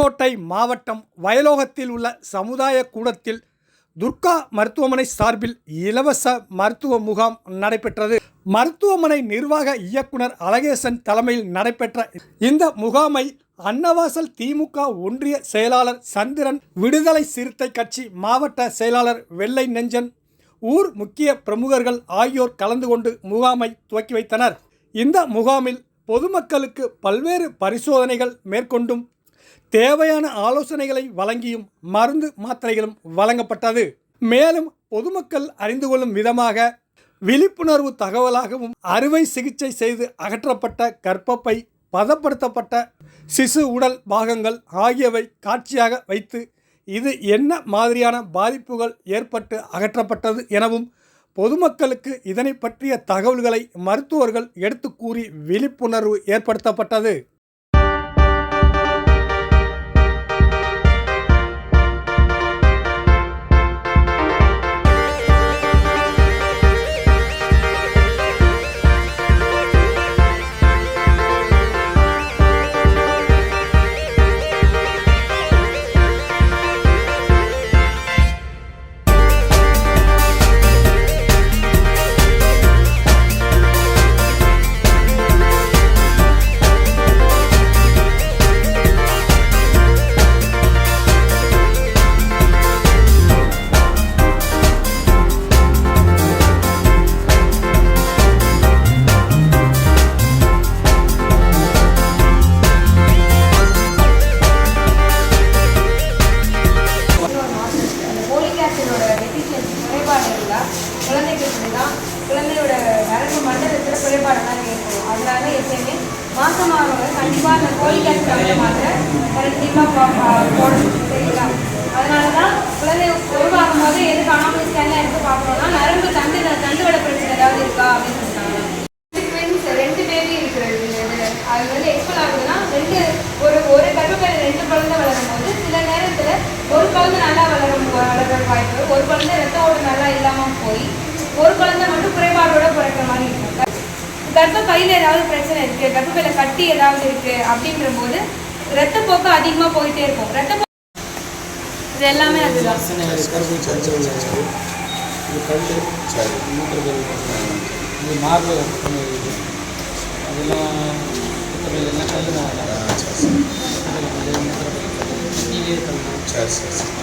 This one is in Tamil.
புதுக்கோட்டை மாவட்டம் வயலோகத்தில் உள்ள சமுதாய கூடத்தில் துர்கா மருத்துவமனை சார்பில் இலவச மருத்துவ முகாம் நடைபெற்றது. மருத்துவமனை நிர்வாக இயக்குனர் அழகேசன் தலைமையில் நடைபெற்ற இந்த முகாமை அன்னவாசல் திமுக ஒன்றிய செயலாளர் சந்திரன் விடுதலை சிறுத்தை கட்சி மாவட்ட செயலாளர் வெள்ளை நெஞ்சன் ஊர் முக்கிய பிரமுகர்கள் ஆகியோர் கலந்து கொண்டு முகாமை துவக்கி வைத்தனர். இந்த முகாமில் பொதுமக்களுக்கு பல்வேறு பரிசோதனைகள் மேற்கொண்டும் தேவையான ஆலோசனைகளை வழங்கியும் மருந்து மாத்திரைகளும் வழங்கப்பட்டது. மேலும் பொதுமக்கள் அறிந்து கொள்ளும் விதமாக விழிப்புணர்வு தகவலாகவும் அறுவை சிகிச்சை செய்து அகற்றப்பட்ட கர்ப்பப்பை பதப்படுத்தப்பட்ட சிசு உடல் பாகங்கள் ஆகியவை காட்சியாக வைத்து இது என்ன மாதிரியான பாதிப்புகள் ஏற்பட்டு அகற்றப்பட்டது எனவும் பொதுமக்களுக்கு இதனை பற்றிய தகவல்களை மருத்துவர்கள் எடுத்து கூறி விழிப்புணர்வு ஏற்படுத்தப்பட்டது. குறைபாடு இருந்தால் குழந்தைக்கு தான் குழந்தையோட நரம்பு மண்டலத்தில் குறைபாடெல்லாம் ஏற்படும் அதனால எப்பயுமே மாசமானவங்க கண்டிப்பாக அந்த போலிக் ஆசிட் அந்த மாத்திரை கண்டிப்பாக போடணும். சரிங்களா? அதனால தான் குழந்தை உருவாகும் போது எதுக்கு அனாமலி ஸ்கேன்லாம் எடுத்து பார்க்கணும்னா நரம்பு தண்டு தண்டுவட பிரச்சனை ஏதாவது இருக்கா அப்படின்னு சொன்னாங்க ட்வின்ஸ் ரெண்டு பேபி இருக்கிறது. அது வந்து எக்ஸ்பல் ஆகுதுன்னா ரெண்டு ஒரு ஒரு கர்ப்பப்பையில ரெண்டு குழந்தை வளரும் போது சில நேரத்துல ஒரு குழந்தை நல்லா வளரும் வளர வாய்ப்பு. ஒரு குழந்தை ரத்த ஓடு நல்லா இல்லாம போய் ஒரு குழந்தை மட்டும் குறைபாடோட பிறக்கிற மாதிரி இருக்கும். கர்ப்பப்பையில ஏதாவது பிரச்சனை இருக்கு கர்ப்பப்பையில கட்டி ஏதாவது இருக்கு அப்படிங்கிற போது ரத்தப்போக்கு அதிகமா போயிட்டே இருக்கும். ரத்த இது எல்லாமே அதுதான். இது அதெல்லாம் எல்லாம் கல் தான். சரி சரி.